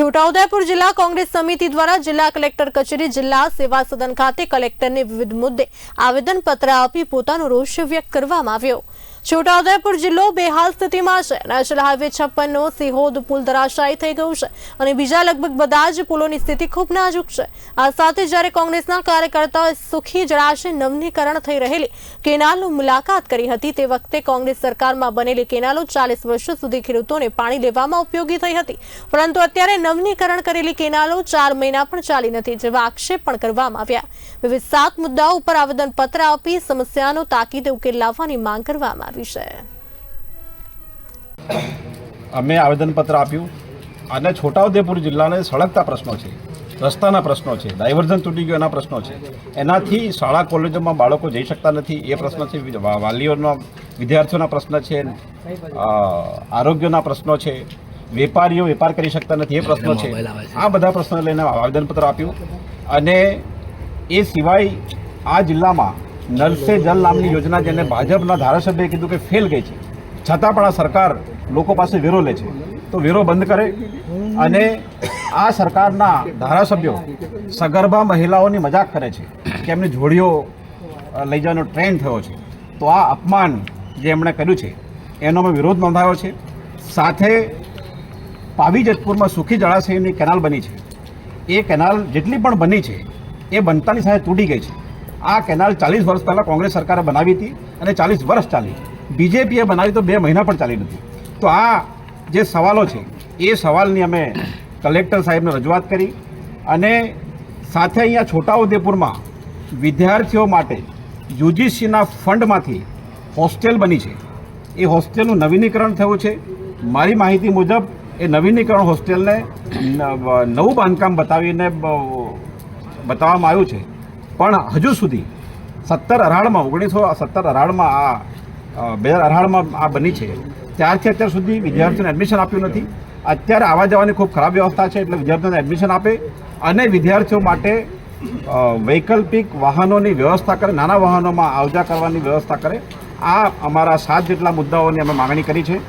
છોટાઉદેપુર જિલ્લા કોંગ્રેસ સમિતિ દ્વારા જિલ્લા કલેક્ટર કચેરી જિલ્લા સેવા સદન ખાતે કલેક્ટરને વિવિધ મુદ્દે આવેદનપત્ર આપી પોતાનો રોષ વ્યક્ત કરવામાં આવ્યો. છોટાઉદેપુર જિલ્લો બેહાલ સ્થિતિમાં છે. નેશનલ હાઈવે છપ્પનનો સિહોદ પુલ ધરાશાયી થઈ ગયું છે અને બીજા લગભગ બધા જ પુલોની સ્થિતિ ખૂબ નાજુક છે. આ સાથે જ્યારે કોંગ્રેસના કાર્યકર્તાઓએ સુખી જળાશય નવનીકરણ થઈ રહેલી કેનાલની મુલાકાત કરી હતી, તે વખતે કોંગ્રેસ સરકારમાં બનેલી કેનાલો ચાલીસ વર્ષો સુધી ખેડૂતોને પાણી લેવામાં ઉપયોગી થઈ હતી. પરંતુ અત્યારે નવનીકરણ કરેલી કેનાલો ચાર મહિના પણ ચાલી નથી જેવા આક્ષેપ પણ કરવામાં આવ્યા. વિવિધ સાત મુદ્દાઓ ઉપર આવેદનપત્ર આપી સમસ્યાનો તાકીદે ઉકેલ લાવવાની માંગ કરવામાં આવી છે. અમે આવેદનપત્ર આપ્યું. અને છોટાઉદેપુર જિલ્લાને સળગતા પ્રશ્નો છે રસ્તાના પ્રશ્નો છે ડાયવર્ઝન તૂટી ગયો એના પ્રશ્નો છે. એનાથી શાળા કોલેજોમાં બાળકો જઈ શકતા નથી. એ પ્રશ્ન છે વાલીઓના વાલીઓનો વિદ્યાર્થીઓના પ્રશ્ન છે આરોગ્યના પ્રશ્નો છે વેપારીઓ વેપાર કરી શકતા નથી એ પ્રશ્નો છે. આ બધા પ્રશ્નો લઈને આવેદનપત્ર આપ્યું. અને એ સિવાય આ જિલ્લામાં નલ સે જલ નામની યોજના જેને ભાજપના ધારાસભ્યએ કીધું કે ફેલ ગઈ છે. છતાં પણ આ સરકાર લોકો પાસે વેરો લે છે. તો વેરો બંધ કરે અને આ સરકારના ધારાસભ્યો સગર્ભા મહિલાઓની મજાક કરે છે કે એમની જોડીઓ લઈ જવાનો ટ્રેન્ડ થયો છે. તો આ અપમાન જે એમણે કર્યું છે, એનો અમે વિરોધ નોંધાયો છે. સાથે પાવી જતપુરમાં સુખી જળાશયની કેનાલ બની છે. એ કેનાલ જેટલી પણ બની છે, એ બનતાની સાથે તૂટી ગઈ છે. આ કેનાલ ચાલીસ વર્ષ પહેલાં કોંગ્રેસ સરકારે બનાવી હતી અને ચાલીસ વર્ષ ચાલી. બીજેપીએ બનાવી તો બે મહિના પણ ચાલી નથી. તો આ જે સવાલો છે, એ સવાલની અમે કલેક્ટર સાહેબને રજૂઆત કરી અને સાથે અહીંયા છોટાઉદેપુરમાં વિદ્યાર્થીઓ માટે યુજીસીના ફંડમાંથી હોસ્ટેલ બની છે. એ હોસ્ટેલનું નવીનીકરણ થયું છે. મારી માહિતી મુજબ એ નવીનીકરણ હોસ્ટેલને નવું બાંધકામ બતાવીને બતાવવામાં આવ્યું છે. પણ હજુ સુધી સત્તર અઢારમાં, ઓગણીસો સત્તર અઢારમાં આ બે હજાર અઢારમાં આ બની છે. ત્યારથી અત્યાર સુધી વિદ્યાર્થીઓને એડમિશન આપ્યું નથી. અત્યારે આવવા જવાની ખૂબ ખરાબ વ્યવસ્થા છે એટલે વિદ્યાર્થીઓને એડમિશન આપે અને વિદ્યાર્થીઓ માટે વૈકલ્પિક વાહનોની વ્યવસ્થા કરે, નાના વાહનોમાં આવજા કરવાની વ્યવસ્થા કરે. આ અમારા સાત જેટલા મુદ્દાઓની અમે માગણી કરી છે.